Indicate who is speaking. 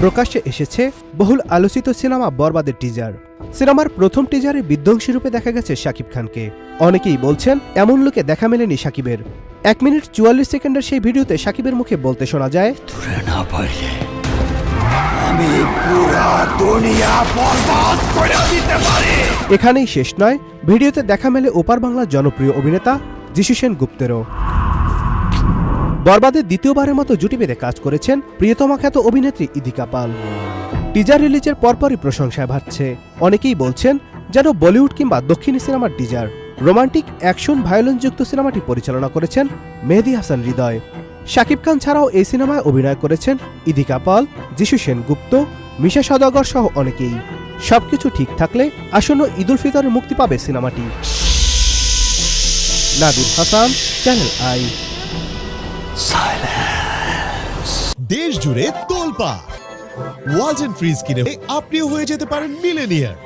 Speaker 1: প্রকাশ্যে এসেছে বহুল আলোচিত সিনেমা বরবাদের টিজার সিনেমার প্রথম টিজারে বিধ্বংসী রূপে দেখা গেছে শাকিব খানকে। অনেকেই বলছেন এমন লোকে দেখা মেলেনি শাকিবের। এক মিনিট চুয়াল্লিশ সেকেন্ডের সেই ভিডিওতে শাকিবের মুখে বলতে শোনা যায়
Speaker 2: না আমি পুরা দুনিয়া বরবাদ করে দিতে পারি।
Speaker 1: এখানেই শেষ নয় ভিডিওতে দেখা মেলে ওপার বাংলার জনপ্রিয় অভিনেতা যিশু সেন গুপ্তেরও বরবাদের দ্বিতীয়বারের মতো জুটি বেঁধে কাজ করেছেন প্রিয়তমা খ্যাত অভিনেত্রী ইদিকা পাল। টিজার রিলিজের পরপরই প্রশংসায় ভাসছে অনেকেই বলছেন, যেন বলিউড কিংবা দক্ষিণী সিনেমার টিজার রোমান্টিক অ্যাকশন ভায়োলেন্স যুক্ত সিনেমাটি পরিচালনা করেছেন মেহেদি হাসান হৃদয়। শাকিব খান ছাড়াও এই সিনেমায় অভিনয় করেছেন ইদিকা পাল, যিশু সেনগুপ্ত, মিশা সদাগর সহ অনেকেই। সবকিছু ঠিক থাকলে আসন্ন ঈদুল ফিতরে মুক্তি পাবে সিনেমাটি। নাদির হাসান চ্যানেল আই
Speaker 3: দেশ জুড়ে তোলপা ওয়াজ ফ্রিজ কিনে আপনিও হয়ে যেতে পারেন মিলেনিয়ার